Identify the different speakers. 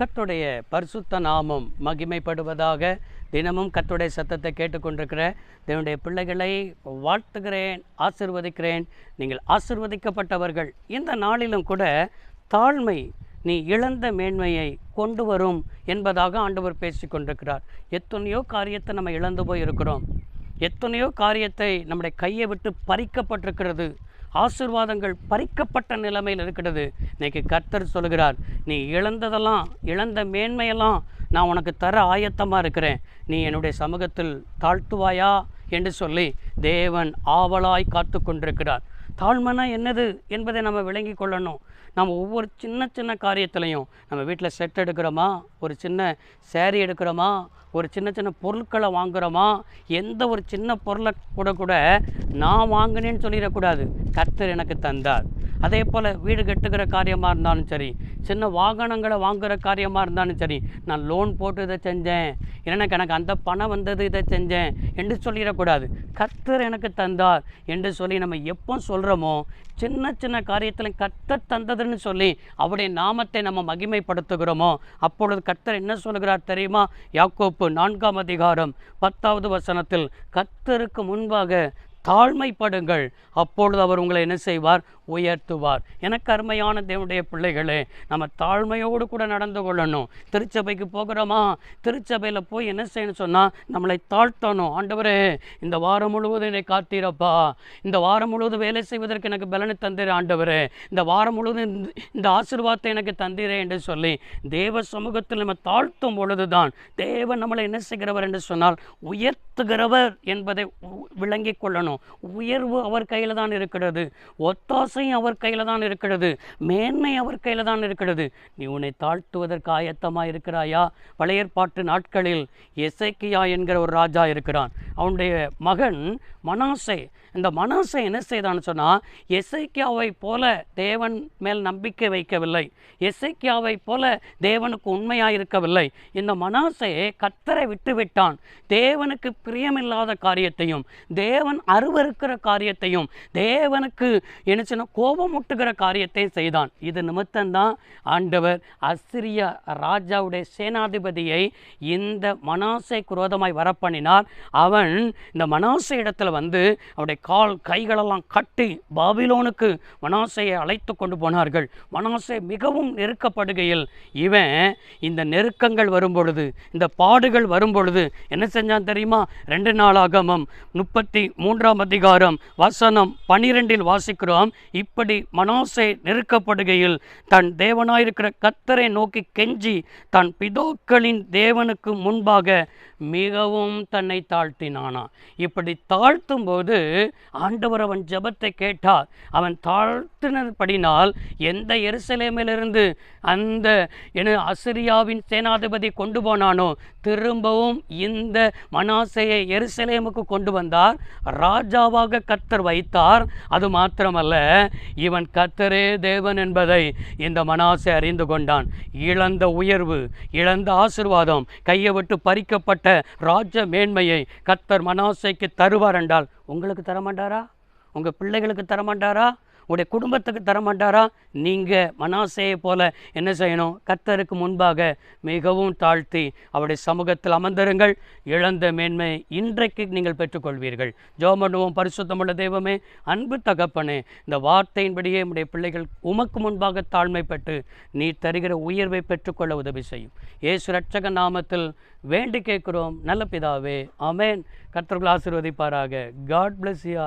Speaker 1: கத்துடைய பரிசுத்த நாமம் மகிமைப்படுவதாக தினமும் கத்துடைய சத்தத்தை கேட்டுக்கொண்டிருக்கிற தன்னுடைய பிள்ளைகளை வாழ்த்துகிறேன் ஆசிர்வதிக்கிறேன். நீங்கள் ஆசிர்வதிக்கப்பட்டவர்கள். இந்த நாளிலும் கூட தாழ்மை நீ இழந்த மேன்மையை கொண்டு வரும் என்பதாக ஆண்டவர் பேசி கொண்டிருக்கிறார். எத்தனையோ காரியத்தை நம்ம இழந்து போய் இருக்கிறோம் எத்தனையோ காரியத்தை நம்முடைய கையை விட்டு பறிக்கப்பட்டிருக்கிறது. ஆசிர்வாதங்கள் பறிக்கப்பட்ட நிலைமையில் இருக்கிறது. இன்னைக்கு கர்த்தர் சொல்கிறார் நீ இழந்ததெல்லாம் இழந்த மேன்மையெல்லாம் நான் உனக்கு தர ஆயத்தமாக இருக்கிறேன். நீ என்னுடைய சமூகத்தில் தாழ்த்துவாயா? என்று சொல்லி தேவன் ஆவலாய் காத்து கொண்டிருக்கிறார் தாழ்மைனா என்னது என்பதை நம்ம விளங்கி கொள்ளணும். நம்ம ஒவ்வொரு சின்ன சின்ன காரியத்துலையும் நம்ம வீட்டில் செட் எடுக்கிறோமா? ஒரு சின்ன சேரீ எடுக்கிறோமா? ஒரு சின்ன சின்ன பொருட்களை வாங்குகிறோமா எந்த ஒரு சின்ன பொருளை கூட கூட நான் வாங்கினேன்னு சொல்லிடக்கூடாது. கர்த்தர் எனக்கு தந்தார். அதே போல் வீடு கட்டுகிற காரியமாக இருந்தாலும் சரி சின்ன வாகனங்களை வாங்குகிற காரியமாக இருந்தாலும் சரி நான் லோன் போட்டு இதை செஞ்சேன். எனக்கு எனக்கு அந்த பணம் வந்தது இதை செஞ்சேன் என்று சொல்லிடக்கூடாது. கர்த்தர் எனக்கு தந்தார் என்று சொல்லி நம்ம எப்போ சொல்கிறோமோ சின்ன சின்ன காரியத்தில் கத்தர் தந்ததுன்னு சொல்லி அவருடைய நாமத்தை நம்ம மகிமைப்படுத்துகிறோமோ அப்பொழுது கர்த்தர் என்ன சொல்கிறார் தெரியுமா? யாக்கோப்பு நான்காம் அதிகாரம் பத்தாவது வசனத்தில் கர்த்தருக்கு முன்பாக தாழ்மைப்படுங்கள். அப்பொழுது அவர் உங்களை என்ன செய்வார்? உயர்த்துவார். எனக்கு அருமையான தேவனுடைய பிள்ளைகளே நம்ம தாழ்மையோடு கூட நடந்து கொள்ளணும். திருச்சபைக்கு போகிறோமா? திருச்சபையில் போய் என்ன செய்யணும் சொன்னால் நம்மளை தாழ்த்தணும். ஆண்டவரே இந்த வாரம் முழுவதும் என்னை காத்தீரப்பா. இந்த வாரம் முழுவதும் வேலை செய்வதற்கு எனக்கு பலனை தந்திர ஆண்டவரே. இந்த வாரம் முழுவதும் இந்த- இந்த ஆசீர்வாதத்தை எனக்கு தந்திரே என்று சொல்லி தேவ சமூகத்தில் நம்ம தாழ்த்தும் பொழுதுதான் தேவன் நம்மளை என்ன செய்கிறவர் என்று சொன்னால் உயர்த்துகிறவர் என்பதை விளங்கிக் கொள்ளணும். உயர்வு அவர் கையில் தான் இருக்கிறது. ஆசை அவர் கையில் தான் இருக்கிறது. மேன்மை அவர் கையில் தான் இருக்கிறது. நீ உன்னை தாழ்த்துவதற்கு ஆயத்தமாக இருக்கிறாயா? பழையற்பாட்டு நாட்களில் எசைக்கியா என்கிற ஒரு ராஜா இருக்கிறான். அவனுடைய மகன் மனாசை. இந்த மனாசை என்ன செய்தான்னு சொன்னால் எசைக்கியாவை போல தேவன் மேல் நம்பிக்கை வைக்கவில்லை. எசைக்கியாவை போல தேவனுக்கு உண்மையாக இருக்கவில்லை இந்த மனாசே கத்தரை விட்டுவிட்டான். தேவனுக்கு பிரியமில்லாத காரியத்தையும் தேவன் அருவருக்கிற காரியத்தையும் தேவனுக்கு என்ன கோபமுட்டுகிற காரியத்தையும் செய்தான். இது நிமித்தம்தான் ஆண்டவர் அசிரிய ராஜாவுடைய சேனாதிபதியை இந்த மனாசை குரோதமாய் வரப்பண்ணினார். அவன் இந்த மனாசை இடத்துல வந்து அவருடைய கால் கைகளெல்லாம் கட்டி பாபிலோனுக்கு மனாசையை அழைத்து கொண்டு போனார்கள். மனாசை மிகவும் நெருக்கப்படுகையில் இவன் இந்த நெருக்கங்கள் வரும்பொழுது இந்த பாடுகள் வரும்பொழுது என்ன செஞ்சான் தெரியுமா? ரெண்டு நாளாகமம் முப்பத்தி மூன்றாம் அதிகாரம் வசனம் பனிரெண்டில் வாசிக்கிறோம். இப்படி மனாசே நெருக்கப்படுகையில் தன் தேவனாயிருக்கிற கத்தரை நோக்கி கெஞ்சி தன் பிதோக்களின் தேவனுக்கு முன்பாக மிகவும் தன்னை தாழ்த்தினானா. இப்படி தாழ்த்தும் போது ஆண்டவர் அவன் ஜபத்தை கேட்டார். அவன் தாழ்த்தினபடினால் எந்த எருசலேமிலிருந்து அந்த என அசிரியாவின் சேனாதிபதி கொண்டு போனானோ திரும்பவும் இந்த மனாசையை எருசலேமுக்கு கொண்டு வந்தார். ராஜாவாக கத்தர் வைத்தார். அது மாத்திரமல்ல இவன் கத்தரே தேவன் என்பதை இந்த மனாசை அறிந்து கொண்டான். இழந்த உயர்வு இழந்த ஆசிர்வாதம் கையை விட்டு பறிக்கப்பட்ட ராஜ மேன்மையை கத்தர் மனாசைக்கு தருவார் என்றால் உங்களுக்கு தரமாட்டாரா? உங்கள் பிள்ளைகளுக்கு தரமாட்டாரா? உடைய குடும்பத்துக்கு தரமாட்டாரா? நீங்கள் மனாசையை போல என்ன செய்யணும்? கர்த்தருக்கு முன்பாக மிகவும் தாழ்த்தி அவருடைய சமூகத்தில் அமர்ந்திருங்கள். இழந்த மேன்மை இன்றைக்கு நீங்கள் பெற்றுக்கொள்வீர்கள். ஜோமனுவோம் பரிசுத்தமுள்ள தெய்வமே அன்பு தகப்பனே இந்த வார்த்தையின்படியே உடைய பிள்ளைகள் உமக்கு முன்பாக தாழ்மை பெற்று நீ தருகிற உயர்வை பெற்றுக்கொள்ள உதவி செய்யும். ஏசு ரட்சக நாமத்தில் வேண்டி கேட்கிறோம். நல்ல பிதாவே அமேன் கர்த்தர்கள் ஆசிர்வதிப்பாராக. God plus you